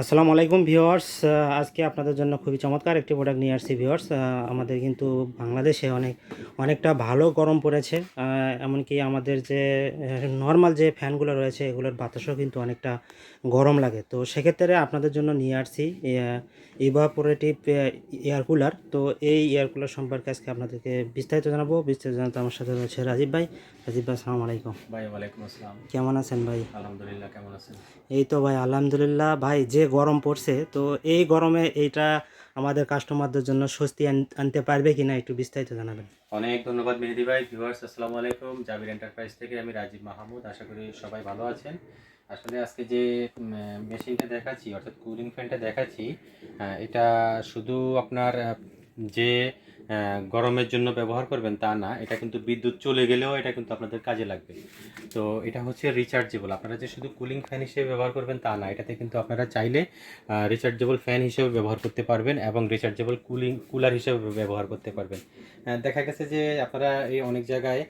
আসসালামু আলাইকুম ভিউয়ার্স আজকে আপনাদের জন্য খুবই চমৎকার একটি প্রোডাক্ট নিয়ে আসছি ভিউয়ার্স। আমাদের কিন্তু বাংলাদেশে অনেক অনেকটা ভালো গরম পড়েছে। এমনকি আমাদের যে নর্মাল যে ফ্যানগুলো রয়েছে এগুলোর বাতাসও কিন্তু অনেকটা গরম লাগে। তো সেক্ষেত্রে আপনাদের জন্য নিয়ে আসছি ইভাপোরেটিভ এয়ার কুলার তো এই এয়ার কুলার সম্পর্কে আজকে আপনাদেরকে বিস্তারিত জানাব। বিস্তারিত জানাতে আমার সাথে রয়েছে রাজীব ভাই। রাজীব ভাই আসসালামু আলাইকুম। ভাই ওয়ালাইকুম আসসালাম। কেমন আছেন ভাই? আলহামদুলিল্লাহ কেমন আছেন? এই তো ভাই আলহামদুলিল্লাহ। ভাই যে গরম পড়ছে, তো এই গরমে এইটা আমাদের কাস্টমারদের জন্য স্বস্তি আন- আনতে পারবে কিনা একটু বিস্তারিত জানাবেন। অনেক ধন্যবাদ মেহেদি ভাই। ভিউয়ার্স, আসসালামু আলাইকুম। জাবির এন্টারপ্রাইজ থেকে আমি রাজীব মাহমুদ। আশা করি সবাই ভালো আছেন। আসলে আজকে যে মেশিনটা দেখাচ্ছি, অর্থাৎ কুলিং ফ্যানটা দেখাচ্ছি এটা শুধু আপনার যে গরমের জন্য ব্যবহার করবেন তা না, এটা কিন্তু বিদ্যুৎ চলে গেলেও এটা কিন্তু আপনাদের কাজে লাগবে। তো এটা হচ্ছে রিচার্জেবল আপনারা যে শুধু কুলিং ফ্যান হিসেবে ব্যবহার করবেন তা না, এটাতে কিন্তু আপনারা চাইলে রিচার্জেবল ফ্যান হিসেবে ব্যবহার করতে পারবেন এবং রিচার্জেবল কুলিং কুলার হিসেবে ব্যবহার করতে পারবেন। দেখা গেছে যে আপনারা এই অনেক জায়গায়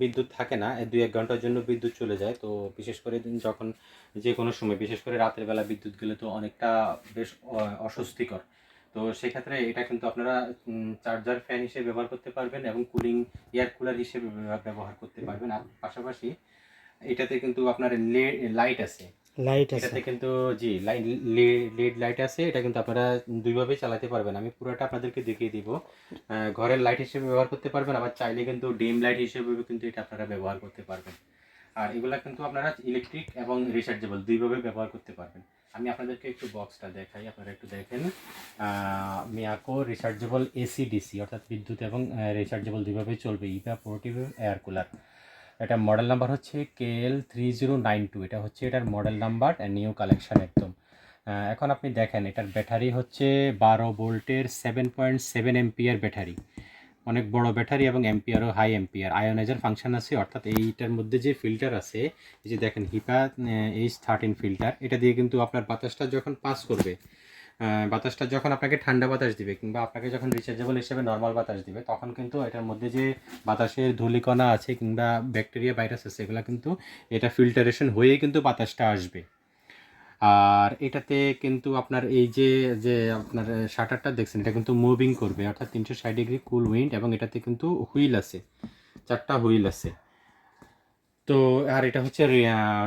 বিদ্যুৎ থাকে না দুই এক ঘণ্টার জন্য বিদ্যুৎ চলে যায়, তো বিশেষ করে যখন যে কোনো সময়, বিশেষ করে রাতের বেলা বিদ্যুৎ গেলে তো অনেকটা বেশ অস্বস্তিকর। তো সেক্ষেত্রে এটা কিন্তু আপনারা চার্জার ফ্যান হিসেবে ব্যবহার করতে পারবেন এবং কুলিং এয়ার কুলার হিসেবে ব্যবহার- করতে পারবেন। আর পাশাপাশি এটাতে কিন্তু আপনার লাইট আছে। লাইট আছে। এটাতে কিন্তু জি লাইট লেড লাইট আছে। এটা কিন্তু আপনারা দুইভাবে চালাতে পারবেন। আমি পুরোটা আপনাদেরকে দেখিয়ে দিব। ঘরের লাইট হিসেবে ব্যবহার করতে পারবেন আবার চাইলে কিন্তু ডিম লাইট হিসেবে কিন্তু এটা আপনারা ব্যবহার করতে পারবেন। আর এগুলা কিন্তু আপনারা ইলেকট্রিক এবং রিচার্জেবল দুইভাবে ব্যবহার করতে পারবেন। আমি আপনাদেরকে একটু বক্সটা দেখাই, আপনারা একটু দেখেন। মিয়াকো রিচার্জেবল এসি ডিসি অর্থাৎ বিদ্যুৎ এবং রিচার্জেবল দুইভাবে চলবে ইভা পোর্টিভ এয়ার কুলার এটা মডেল নাম্বার হচ্ছে K L three zero nine two এটা হচ্ছে এটার মডেল নাম্বার নিউ কালেকশন একদম। এখন আপনি দেখেন, এটার ব্যাটারি হচ্ছে বারো ভোল্টের seven point seven ampere battery অনেক বড় ব্যাটারি এবং এমপিয়ারও হাই এমপিয়ার আয়োনাইজার ফাংশন আছে, অর্থাৎ এইটার মধ্যে যে ফিল্টার আছে, এই যে দেখেন হিপা এইচ থার্টিন ফিল্টার এটা দিয়ে কিন্তু আপনার বাতাসটা যখন পাস করবে বাতাসটা যখন আপনাকে ঠান্ডা বাতাস দিবে কিংবা আপনাকে যখন রিচার্জেবল হিসেবে নর্মাল বাতাস দিবে, তখন কিন্তু এটার মধ্যে যে বাতাসের ধূলিকণা আছে কিংবা ব্যাকটেরিয়া ভাইরাস আছে, এগুলো কিন্তু এটা ফিল্টারেশন হয়েই কিন্তু বাতাসটা আসবে। আর এটাতে কিন্তু আপনার এই যে যে আপনার শাটারটা দেখছেন, এটা কিন্তু মুভিং করবে, অর্থাৎ তিনশো ষাট ডিগ্রি কুল উইন্ড এবং এটাতে কিন্তু হুইল আছে, চারটা হুইল আছে। তো, আর এটা হচ্ছে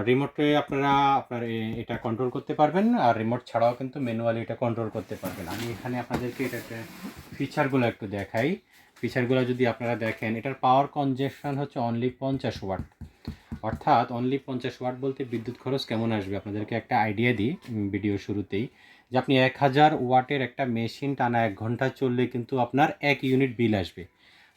রিমোটে আপনারা, আপনার এটা কন্ট্রোল করতে পারবেন, আর রিমোট ছাড়াও কিন্তু ম্যানুয়ালি এটা কন্ট্রোল করতে পারবেন। আমি এখানে আপনাদেরকে এটাতে ফিচারগুলো একটু দেখাই। ফিচারগুলো যদি আপনারা দেখেন, এটার পাওয়ার কনজেকশন হচ্ছে অনলি পঞ্চাশ ওয়াট অর্থাৎ অনলি পঞ্চাশ ওয়াট বলতে বিদ্যুৎ খরচ কেমন আসবে? আপনাদেরকে একটা আইডিয়া দিই ভিডিও শুরুতেই। যে আপনি এক হাজার ওয়াটের একটা মেশিন টানা এক ঘণ্টা চললে কিন্তু আপনার এক ইউনিট বিল আসবে।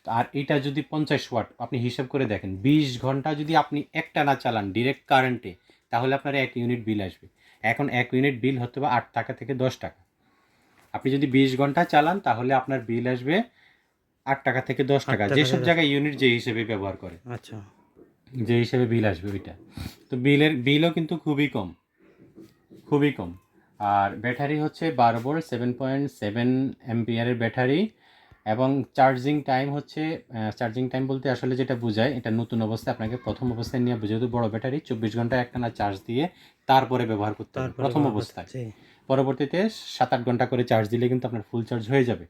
আর এটা যদি পঞ্চাশ ওয়াট আপনি হিসাব করে দেখেন বিশ ঘণ্টা যদি আপনি একটা না চালান ডিরেক্ট কারেন্টে তাহলে আপনার এক ইউনিট বিল আসবে। এখন এক ইউনিট বিল হতে হবে আট টাকা থেকে দশ টাকা। আপনি যদি বিশ ঘণ্টা চালান তাহলে আপনার বিল আসবে আট টাকা থেকে দশ টাকা। টাকা যেসব জায়গায় ইউনিট যে হিসেবে ব্যবহার করে। আচ্ছা। যে হিসেবে বিল আসবে ওইটা। তো বিলের বিলও কিন্তু খুবই কম। খুবই কম। আর ব্যাটারি হচ্ছে বারো ভোল্ট সেভেন পয়েন্ট সেভেন এমপিয়ারের ব্যাটারি এবং চার্জিং টাইম হচ্ছে চার্জিং টাইম বলতে আসলে যেটা বোঝায় এটা নতুন অবস্থায় আপনাকে প্রথম অবস্থায় নিয়ে যেহেতু বড় ব্যাটারি চব্বিশ ঘণ্টা একটানা চার্জ দিয়ে তারপরে ব্যবহার করতে হবে প্রথম অবস্থায়। পরবর্তীতে সাত আট ঘণ্টা করে চার্জ দিলে কিন্তু আপনার ফুল চার্জ হয়ে যাবে।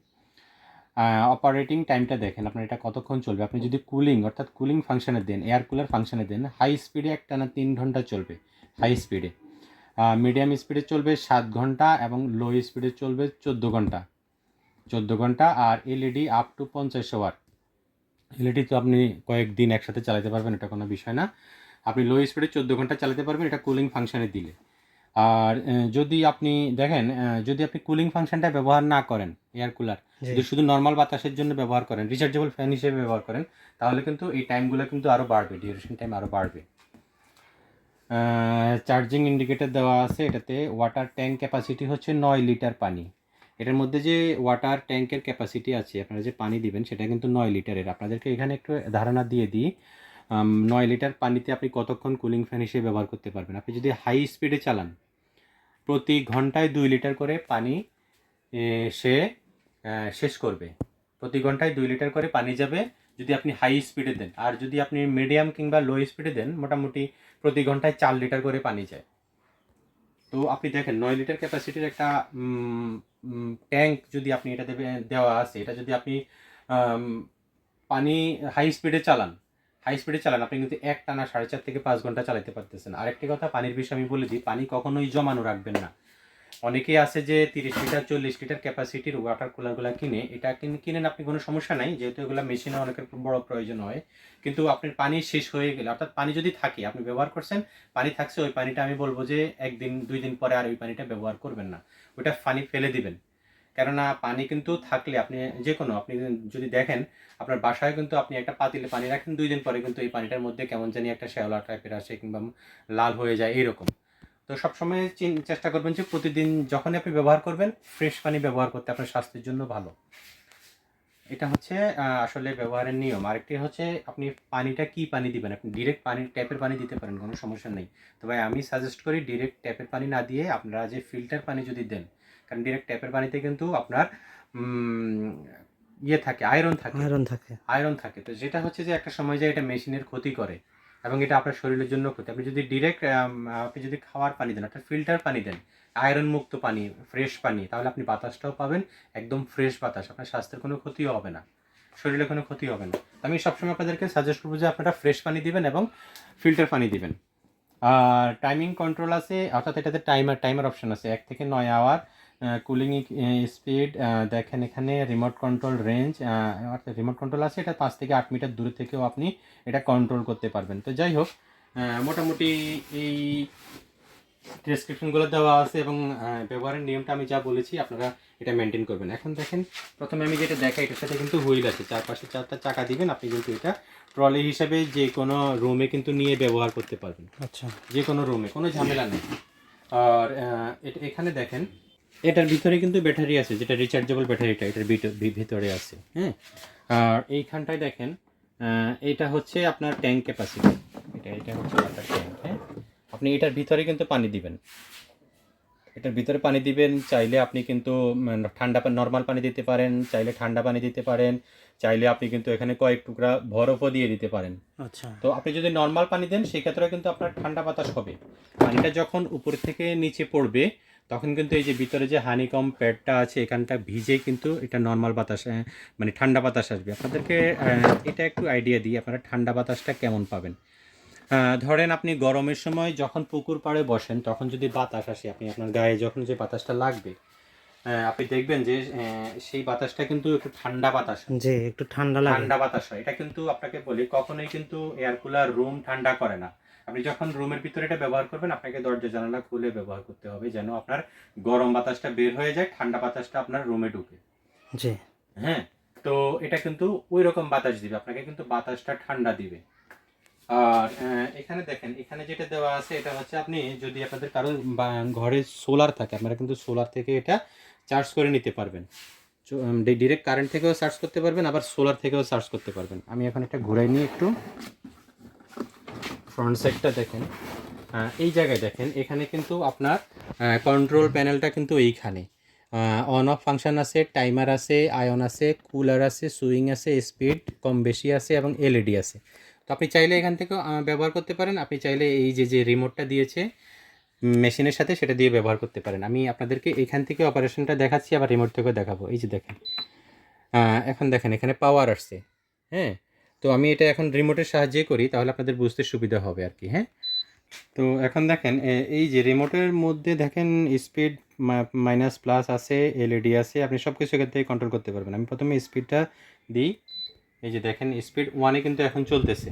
অপারেটিং টাইমটা দেখেন, আপনার এটা কতক্ষণ চলবে? আপনি যদি কুলিং অর্থাৎ কুলিং ফাংশনে দেন এয়ার কুলার ফাংশানে দেন হাই স্পিডে একটা না তিন ঘণ্টা চলবে হাই স্পিডে মিডিয়াম স্পিডে চলবে সাত ঘণ্টা এবং লো স্পিডে চলবে চোদ্দ ঘণ্টা। চোদ্দ ঘণ্টা আর এলইডি আপ টু পঞ্চাশ ওয়াট এলইডি তো আপনি কয়েকদিন একসাথে চালাতে পারবেন, এটা কোনো বিষয় না। আপনি লো স্পিডে চোদ্দ ঘণ্টা চালাতে পারবেন, এটা কুলিং ফাংশনে দিলে। আর যদি আপনি, দেখেন যদি আপনি কুলিং ফাংশনটা ব্যবহার না করেন এয়ার কুলার। যদি শুধু নর্মাল বাতাসের জন্য ব্যবহার করেন রিচার্জেবল ফ্যান হিসেবে ব্যবহার করেন, তাহলে কিন্তু এই টাইমগুলো কিন্তু আরও বাড়বে ডিউরেশন টাইম আরও বাড়বে। চার্জিং ইন্ডিকেটর দেওয়া আছে, এটাতে ওয়াটার ট্যাঙ্ক ক্যাপাসিটি হচ্ছে নয় লিটার পানি। এটার মধ্যে যে ওয়াটার ট্যাঙ্কের ক্যাপাসিটি আছে, আপনারা যে পানি দিবেন, সেটা কিন্তু নয় লিটারের আপনাদেরকে এখানে একটু ধারণা দিয়ে দিই নয় লিটার পানিতে আপনি কতক্ষণ কুলিং ফ্যান হিসেবে ব্যবহার করতে পারবেন? আপনি যদি হাই স্পিডে চালান, প্রতি ঘন্টায় দুই লিটার করে পানি সে শেষ করবে। প্রতি ঘন্টায় দুই লিটার করে পানি যাবে যদি আপনি হাই স্পিডে দেন। আর যদি আপনি মিডিয়াম কিংবা লো স্পিডে দেন, মোটামুটি প্রতি ঘন্টায় চার লিটার করে পানি যায়। তো আপনি দেখেন, নয় লিটার ক্যাপাসিটির একটা ট্যাঙ্ক যদি আপনি এটা দেবে দেওয়া আছে, এটা যদি আপনি পানি হাই স্পিডে চালান হাই স্পিডে চালান, আপনি কিন্তু এক টানা সাড়ে চার থেকে পাঁচ ঘণ্টা চালাতে পারতেছেন। আরেকটি কথা, পানির বিষয়ে আমি বলে দিই, পানি কখনোই জমানো রাখবেন না। অনেকেই আছে যে তিরিশ লিটার, চল্লিশ লিটার ক্যাপাসিটির ওয়াটার কুলারগুলো কিনে, এটা কিন- কিনেন আপনি কোনো সমস্যা নাই, যেহেতু এগুলো মেশিনে অনেকের বড় প্রয়োজন হয়। কিন্তু আপনার পানি শেষ হয়ে গেলে, অর্থাৎ পানি যদি থাকে, আপনি ব্যবহার করছেন, পানি থাকছে, ওই পানিটা আমি বলব যে একদিন, দুই দিন পরে আর ওই পানিটা ব্যবহার করবেন না। ওইটা পানি ফেলে দিবেন। কেননা পানি কিন্তু থাকলে আপনি যে কোনো আপনি যদি দেখেন, আপনার বাসায় কিন্তু আপনি একটা পাতিলে পানি রাখেন, দুই দিন পরে কিন্তু এই পানিটার মধ্যে কেমন জানি একটা শ্যাওলা টাইপের আসে কিংবা লাল হয়ে যায়, এইরকম। তো সবসময় চেষ্টা করবেন যে প্রতিদিন যখনই আপনি ব্যবহার করবেন ফ্রেশ পানি ব্যবহার করতে আপনার স্বাস্থ্যের জন্য ভালো। এটা হচ্ছে আসলে ব্যবহারের নিয়ম। আরেকটি হচ্ছে আপনি পানিটা কি পানি দিবেন? আপনি ডিরেক্ট পানি ট্যাপের পানি দিতে পারেন কোনো সমস্যা নেই। তবে আমি সাজেস্ট করি ডিরেক্ট ট্যাপের পানি না দিয়ে আপনারা যে ফিল্টার পানি যদি দেন কারণ ডিরেক্ট ট্যাপের পানিতে কিন্তু আপনার ইয়ে থাকে আয়রন থাকে। আয়রন থাকে। আয়রন থাকে। তো যেটা হচ্ছে যে একটা সময় যায় এটা মেশিনের ক্ষতি করে। এবং এটা আপনার শরীরের জন্য ক্ষতি। আপনি যদি ডিরেক্ট আপনি যদি খাওয়ার পানি দেন, অর্থাৎ ফিল্টার পানি দেন আয়রন মুক্ত পানি ফ্রেশ পানি, তাহলে আপনি বাতাসটাও পাবেন, একদম ফ্রেশ বাতাস। আপনার স্বাস্থ্যের কোনো ক্ষতিও হবে না। শরীরে কোনো ক্ষতি হবে না। আমি সবসময় আপনাদেরকে সাজেস্ট করব যে আপনারা ফ্রেশ পানি দিবেন এবং ফিল্টার পানি দিবেন। আর টাইমিং কন্ট্রোল আছে, অর্থাৎ এটাতে টাইমার টাইমার অপশন আছে, এক থেকে নয় আওয়ার কুলিং স্পিড দেখেন এখানে রিমোট কন্ট্রোল রেঞ্জ অর্থাৎ রিমোট কন্ট্রোল আছে এটা পাঁচ থেকে আট মিটার দূরে থেকেও আপনি এটা কন্ট্রোল করতে পারবেন। তো যাই হোক মোটামুটি এই ডেসক্রিপশনগুলো দেওয়া আছে এবং ব্যবহারের নিয়মটা আমি যা বলেছি আপনারা এটা মেনটেন করবেন। এখন দেখেন প্রথমে আমি যেটা দেখাই এটার সাথে কিন্তু হুইল আছে চারপাশে চারটা চাকা দিবেন আপনি কিন্তু এটা ট্রলি হিসাবে যে কোনো রুমে কিন্তু নিয়ে ব্যবহার করতে পারবেন। আচ্ছা। যে কোনো রুমে কোনো ঝামেলা নেই। আর এটা এখানে দেখেন এটার ভিতরে কিন্তু ব্যাটারি আছে, যেটা রিচার্জেবল ব্যাটারিটা, এটার ভিতর- আছে হ্যাঁ? আর এইখানটায় দেখেন এটা হচ্ছে আপনার ট্যাঙ্ক ক্যাপাসিটি এটা এটা হচ্ছে ওয়াটার ট্যাঙ্ক হ্যাঁ? আপনি এটার ভিতরে কিন্তু পানি দিবেন। এটার ভিতরে পানি দিবেন, চাইলে আপনি কিন্তু ঠান্ডা নর্মাল পানি দিতে পারেন, চাইলে ঠান্ডা পানি দিতে পারেন। চাইলে আপনি কিন্তু এখানে কয়েক টুকরা বরফও দিয়ে দিতে পারেন। আচ্ছা। তো আপনি যদি নর্মাল পানি দেন সেই ক্ষেত্রে কিন্তু আপনার ঠান্ডা বাতাস হবে। পানিটা যখন উপর থেকে নিচে পড়বে তখন কিন্তু এই যে ভিতরে যে হানিকম প্যাডটা আছে এখানটা ভিজে কিন্তু এটা নর্মাল বাতাস মানে ঠান্ডা বাতাস আসবে। আপনাদেরকে এটা একটু আইডিয়া দিই আপনারা ঠান্ডা বাতাসটা কেমন পাবেন। ধরেন আপনি গরমের সময় যখন পুকুর পাড়ে বসেন তখন যদি বাতাস আসে আপনি আপনার গায়ে যখন যে বাতাসটা লাগবে আপনি দেখবেন যে সেই বাতাসটা কিন্তু একটু ঠান্ডা বাতাস। যে একটু ঠান্ডা লাগে। ঠান্ডা বাতাস হয়। এটা কিন্তু আপনাকে বলি কখনোই কিন্তু এয়ার কুলার রুম ঠান্ডা করে না। আপনি যখন রুমের ভিতরে এটা ব্যবহার করবেন আপনাকে দরজা জানালা খুলে ব্যবহার করতে হবে যেন আপনার গরম বাতাসটা বের হয়ে যায় ঠান্ডা বাতাসটা আপনার রুমে ঢুকে। জি। হ্যাঁ তো এটা কিন্তু ওই রকম বাতাস দিবে। আপনাকে কিন্তু বাতাসটা ঠান্ডা দিবে। আর এখানে দেখেন এখানে যেটা দেওয়া আছে এটা হচ্ছে আপনি যদি আপনাদের কারও ঘরে সোলার থাকে আপনারা কিন্তু সোলার থেকে এটা চার্জ করে নিতে পারবেন। ডিরেক্ট কারেন্ট থেকেও চার্জ করতে পারবেন, আবার সোলার থেকেও চার্জ করতে পারবেন। আমি এখন একটা ঘুরাই নিই একটু। ফ্রন্ট সাইডটা দেখেন। এই জায়গায় দেখেন, এখানে কিন্তু আপনার কন্ট্রোল প্যানেলটা কিন্তু এইখানে। অন অফ ফাংশন আছে টাইমার আছে আয়ন আছে কুলার আছে সুইং আছে স্পিড কম বেশি আছে এবং এলইডি আছে। তো আপনি চাইলে এখান থেকেও ব্যবহার করতে পারেন। আপনি চাইলে এই যে যে রিমোটটা দিয়েছে মেশিনের সাথে সেটা দিয়ে ব্যবহার করতে পারেন। আমি আপনাদেরকে এখান থেকে অপারেশনটা দেখাচ্ছি, আবার রিমোট থেকেও দেখাবো। এই যে দেখেন। এখন দেখেন, এখানে পাওয়ার আসছে। হ্যাঁ? তো আমি এটা এখন রিমোটের সাহায্যে করি, তাহলে আপনাদের বুঝতে সুবিধা হবে আর কি হ্যাঁ? তো এখন দেখেন এই যে রিমোটের মধ্যে দেখেন স্পিড মাইনাস প্লাস আছে এলইডি আছে, আপনি সব কিছু এখান থেকে কন্ট্রোল করতে পারবেন। আমি প্রথমে স্পিডটা দিই। এই যে দেখেন স্পিড ওয়ানে কিন্তু এখন চলতেছে।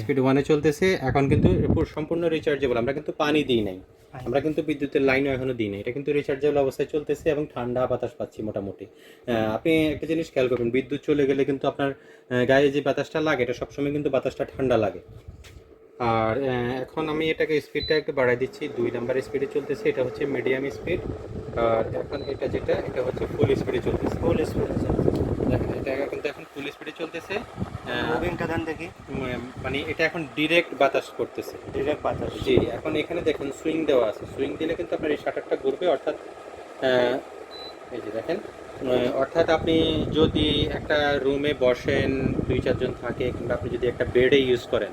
স্পিড ওয়ানে চলতেছে এখন কিন্তু পুরো সম্পূর্ণ রিচার্জেবল আমরা কিন্তু পানি দিই নাই। আমরা কিন্তু বিদ্যুতের লাইনও এখনও দিই নাই। এটা কিন্তু রিচার্জেবল অবস্থায় চলতেছে এবং ঠান্ডা বাতাস পাচ্ছি মোটামুটি। আপনি একটা জিনিস খেয়াল করবেন বিদ্যুৎ চলে গেলে কিন্তু আপনার গায়ে যে বাতাসটা লাগে এটা সবসময় কিন্তু বাতাসটা ঠান্ডা লাগে। আর এখন আমি এটাকে স্পিডটা একটু বাড়াই দিচ্ছি। দুই নাম্বার স্পিডে চলতেছে এটা হচ্ছে মিডিয়াম স্পিড আর এখন এটা যেটা এটা হচ্ছে ফুল স্পিডে চলতেছে। ফুল স্পিডে আছে দেখেন এটা কিন্তু এখন ফুল স্পিডে চলতেছে। আহ, মুভিংটা দেন দেখি। উম, মানে এটা এখন ডিরেক্ট বাতাস করতেছে। ডিরেক্ট বাতাস। জি এখন এখানে দেখুন সুইং দেওয়া আছে। সুইং দিলে কিন্তু আপনার এই শাটারটা ঘুরবে অর্থাৎ এই যে দেখেন অর্থাৎ আপনি যদি একটা রুমে বসেন দুই চারজন থাকে কিংবা আপনি যদি একটা বেডে ইউজ করেন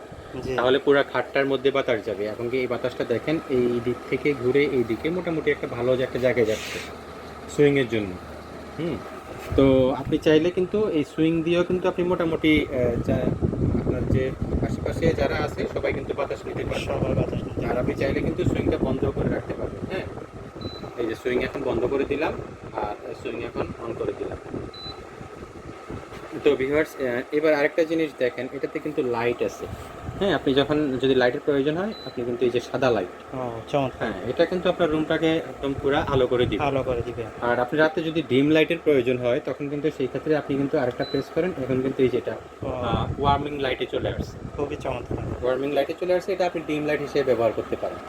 তাহলে পুরো খাটটার মধ্যে বাতাস যাবে। এখন কি এই বাতাসটা দেখেন এই দিক থেকে ঘুরে এই দিকে মোটামুটি একটা ভালো একটা জায়গায় যাচ্ছে সুইং এর জন্য। হুম। তো আপনি চাইলে কিন্তু এই সুইং দিয়েও কিন্তু আপনি মোটামুটি আপনার যে আশেপাশে যারা আছে সবাই কিন্তু বাতাস নিতে পারবে। সবার বাতাস নিতে আর আপনি চাইলে কিন্তু সুইংটা বন্ধ করে রাখতে পারবেন হ্যাঁ? এই যে সুইং এখন বন্ধ করে দিলাম আর সুইং এখন অন করে দিলাম। তো ভিউয়ার্স এবার আরেকটা জিনিস দেখেন এটাতে কিন্তু লাইট আছে। হ্যাঁ আপনি যখন যদি লাইটের প্রয়োজন হয় আপনি কিন্তু এই যে সাদা লাইট হ্যাঁ এটা কিন্তু আপনার রুমটাকে একদম পুরো আলো করে দিবে। ভালো করে দিবে। আর আপনি রাতে যদি ডিম লাইটের প্রয়োজন হয় তখন কিন্তু সেই ক্ষেত্রে আপনি কিন্তু আরেকটা প্রেস করেন। এখন কিন্তু এই যেটা ওয়ার্মিং লাইটে চলে আসছে। খুবই চমৎকার। ওয়ার্মিং লাইটে চলে আসছে এটা আপনি ডিম লাইট হিসেবে ব্যবহার করতে পারেন।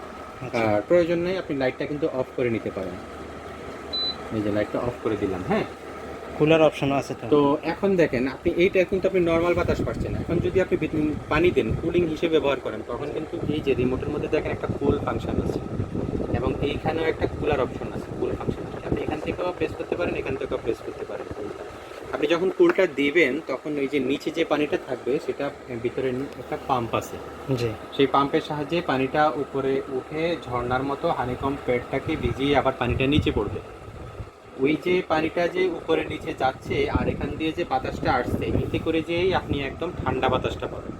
আচ্ছা। আর প্রয়োজন নেই আপনি লাইটটা কিন্তু অফ করে নিতে পারেন। এই যে লাইটটা অফ করে দিলাম হ্যাঁ। কুলার অপশনও আছে তো তো এখন দেখেন আপনি এইটা কিন্তু আপনি নর্মাল বাতাস পাচ্ছেন এখন যদি আপনি পানি দেন কুলিং হিসেবে ব্যবহার করেন তখন কিন্তু এই যে রিমোটের মধ্যে দেখেন একটা কুল ফাংশন আছে। এবং এইখানেও একটা কুলার অপশন আছে কুল ফাংশন আছে। আপনি এখান থেকেও প্রেস করতে পারেন এখান থেকেও প্রেস করতে পারেন আপনি যখন কুলটা দিবেন তখন ওই যে নিচে যে পানিটা থাকবে সেটা ভিতরে একটা পাম্প আছে। জি। সেই পাম্পের সাহায্যে পানিটা উপরে উঠে ঝর্নার মতো হানিকম পেটটাকে ভিজিয়ে আবার পানিটা নিচে পড়বে। ওই যে পানিটা যে উপরে নিচে যাচ্ছে আর এখান দিয়ে যে বাতাসটা আসছে, এতে করে যেই আপনি একদম ঠান্ডা বাতাসটা পাবেন।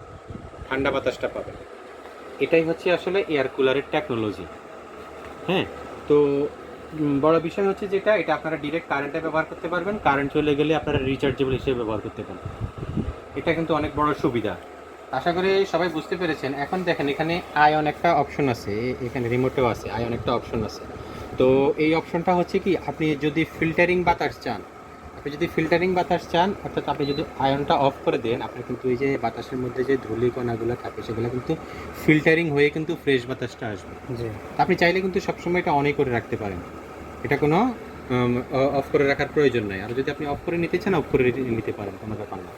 ঠান্ডা বাতাসটা পাবেন। এটাই হচ্ছে আসলে এয়ার কুলারের টেকনোলজি হ্যাঁ তো বড় বিষয় হচ্ছে যেটা, এটা আপনারা ডিরেক্ট কারেন্টে ব্যবহার করতে পারবেন। কারেন্ট চলে গেলে আপনারা রিচার্জেবল হিসেবে ব্যবহার করতে পারেন। এটা কিন্তু অনেক বড় সুবিধা। আশা করি সবাই বুঝতে পেরেছেন। এখন দেখেন, এখানে আয়ন একটা অপশন আছে, এখানে রিমোটেও আছে আয়ন একটা অপশন আছে। তো এই অপশনটা হচ্ছে কি আপনি যদি ফিল্টারিং বাতাস চান আপনি যদি ফিল্টারিং বাতাস চান অর্থাৎ আপনি যদি আয়নটা অফ করে দেন আপনার কিন্তু এই যে বাতাসের মধ্যে যে ধূলি কণাগুলো থাকে সেগুলো কিন্তু ফিল্টারিং হয়ে কিন্তু ফ্রেশ বাতাসটা আসবে। আপনি চাইলে কিন্তু সবসময় এটা অনেক করে রাখতে পারেন। এটা কোনো অফ করে রাখার প্রয়োজন নাই। আর যদি আপনি অফ করে নিতে চান অফ করে নিতে পারেন কোনো ব্যাপার না।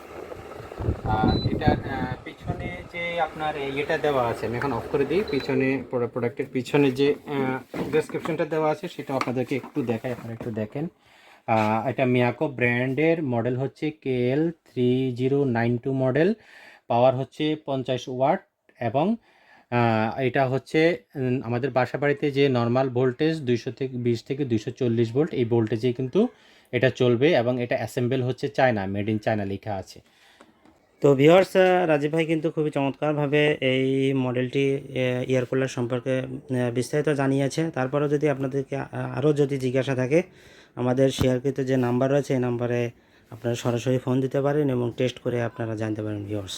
এটার পিছনে যে আপনার ইয়েটা দেওয়া আছে, আমি এখন অফ করে দিই, পিছনে প্রোডাক্টের পিছনে যে ডেসক্রিপশনটা দেওয়া আছে, সেটা আপনাদেরকে একটু দেখাই, আপনারা একটু দেখেন। এটা মিয়াকো ব্র্যান্ডের মডেল হচ্ছে K L three zero nine two model power হচ্ছে পঞ্চাশ ওয়াট, এবং এটা হচ্ছে আমাদের বাসা বাড়িতে যে নর্মাল ভোল্টেজ দুইশো থেকে, বিশ থেকে দুইশো চল্লিশ ভোল্ট এই ভোল্টেজে কিন্তু এটা চলবে, এবং এটা অ্যাসেম্বল হচ্ছে চায়না মেড ইন চায়না লেখা আছে। তো ভিওর্স রাজীব ভাই কিন্তু খুবই চমৎকারভাবে এই মডেলটি এয়ার কুলার সম্পর্কে বিস্তারিত জানিয়েছে। তারপরেও যদি আপনাদেরকে আরও যদি জিজ্ঞাসা থাকে, আমাদের শেয়ারকৃত যে নাম্বার রয়েছে, এই নাম্বারে আপনারা সরাসরি ফোন দিতে পারেন এবং টেস্ট করে আপনারা জানতে পারেন ভিওর্স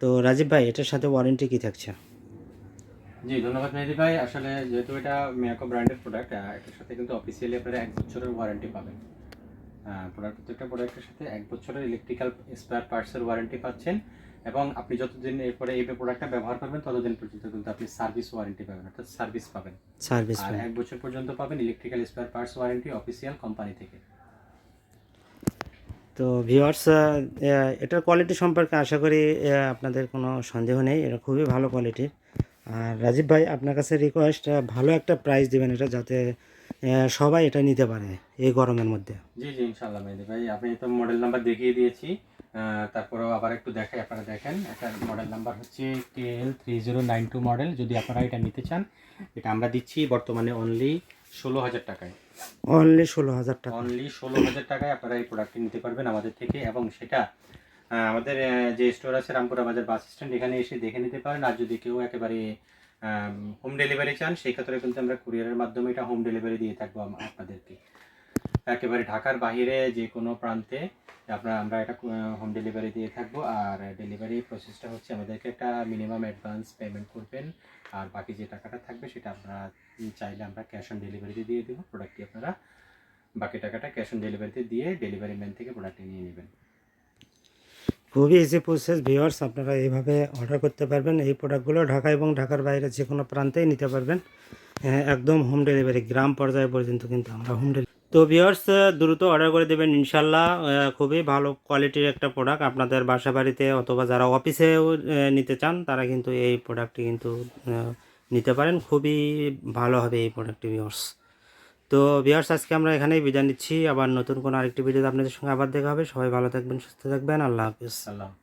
তো রাজীব ভাই, এটার সাথে ওয়ারেন্টি কী থাকছে? জি, ধন্যবাদ মেহেদি ভাই। আসলে যেহেতু এটা মিয়াকো ব্র্যান্ডের প্রোডাক্ট এটার সাথে কিন্তু অফিসিয়ালি আপনারা এক বছরের ওয়ারেন্টি পাবেন। প্রোডাক্ট প্রত্যেকটা প্রোডাক্টের সাথে এক বছরের ইলেকট্রিক্যাল স্পেয়ার পার্টসের ওয়ারেন্টি পাচ্ছেন এবং আপনি যতদিন এরপরে এই প্রোডাক্টটা ব্যবহার করবেন ততদিন পর্যন্ত কিন্তু আপনি সার্ভিস ওয়ারেন্টি পাবেন অর্থাৎ সার্ভিস পাবেন। সার্ভিস আর এক বছর পর্যন্ত পাবেন electrical spare parts warranty official company থেকে। তো ভিওয়ার্স এটার কোয়ালিটি সম্পর্কে আশা করি আপনাদের কোনো সন্দেহ নেই এটা খুবই ভালো কোয়ালিটির আর রাজীব ভাই আপনার কাছে রিকোয়েস্ট ভালো একটা প্রাইস দিবেন এটা যাতে সবাই এটা নিতে পারে এই গরমের মধ্যে। জি জি ইনশাল্লাহ মেহেদি ভাই আপনি তো মডেল নাম্বার দেখিয়ে দিয়েছি। তারপরেও আবার একটু দেখাই আপনারা দেখেন এটার মডেল নাম্বার হচ্ছে K L three zero nine two model যদি আপনারা এটা নিতে চান এটা আমরা দিচ্ছি বর্তমানে অনলি ষোলো হাজার টাকায়। অনলি ষোলো হাজার টাকা। অনলি ষোলো হাজার টাকায় আপনারা এই প্রোডাক্টটি নিতে পারবেন আমাদের থেকে এবং সেটা আমাদের যে স্টোর আছে রামপুরা বাজার বাস স্ট্যান্ড এখানে এসে দেখে নিতে পারেন আর যদি কেউ একেবারে হোম ডেলিভারি চান, সেই ক্ষেত্রে কিন্তু আমরা কুরিয়ারের মাধ্যমে এটা হোম ডেলিভারি দিয়ে থাকব আপনাদেরকে। একেবারে ঢাকার বাইরে যে কোনো প্রান্তে আপনারা আমরা এটা হোম ডেলিভারি দিয়ে থাকব। আর ডেলিভারি প্রসেসটা হচ্ছে আমাদেরকে একটা মিনিমাম অ্যাডভান্স পেমেন্ট করবেন। আর বাকি যে টাকাটা থাকবে, সেটা আপনারা চাইলে আমরা ক্যাশ অন ডেলিভারিতে দিয়ে দেবো। প্রোডাক্টটি আপনারা বাকি টাকাটা ক্যাশ অন ডেলিভারিতে দিয়ে ডেলিভারি ম্যান থেকে প্রোডাক্টটি নিয়ে নেবেন। খুবই ইজি প্রসেস ভিওয়ার্স আপনারা এইভাবে অর্ডার করতে পারবেন। এই প্রোডাক্টগুলো ঢাকা এবং ঢাকার বাইরে যে কোনো প্রান্তেই নিতে পারবেন। হ্যাঁ, একদম হোম ডেলিভারি গ্রাম পর্যায়ে পর্যন্ত কিন্তু আমরা হোম ডেলিভারি তো ভিওয়ার্স দ্রুত অর্ডার করে দেবেন ইনশাল্লাহ খুবই ভালো কোয়ালিটির একটা প্রোডাক্ট আপনাদের বাসা বাড়িতে অথবা যারা অফিসেও নিতে চান তারা কিন্তু এই প্রোডাক্টটি কিন্তু নিতে পারেন। খুবই ভালো হবে এই প্রোডাক্টটি ভিওয়ার্স তো বিহার্স আজকে আমরা এখানেই বিদায় নিচ্ছি। আবার নতুন কোনো আরেকটি ভিডিওতে আপনাদের সঙ্গে আবার দেখা হবে। সবাই ভালো থাকবেন, সুস্থ থাকবেন। আল্লাহ হাফিজ। সালাম